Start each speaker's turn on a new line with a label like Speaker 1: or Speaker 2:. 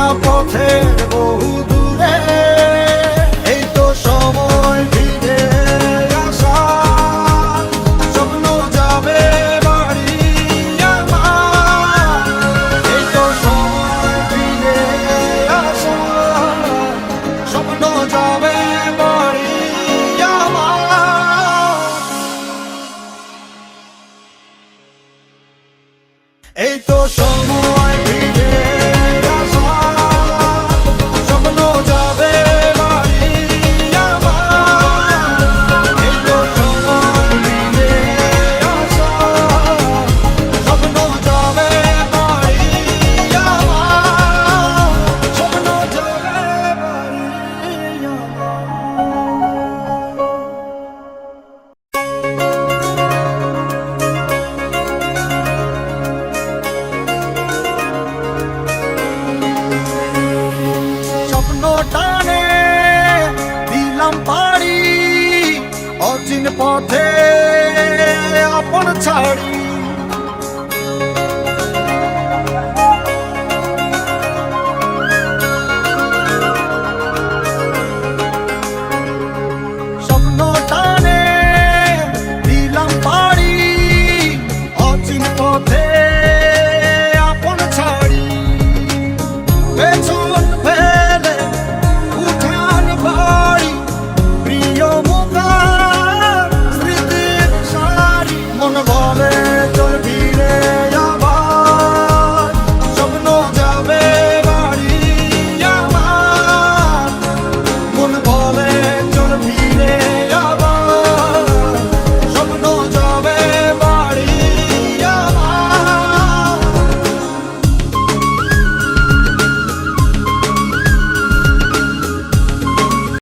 Speaker 1: চেনা পথের বহু অচিন পথে আপন ছাড়ি।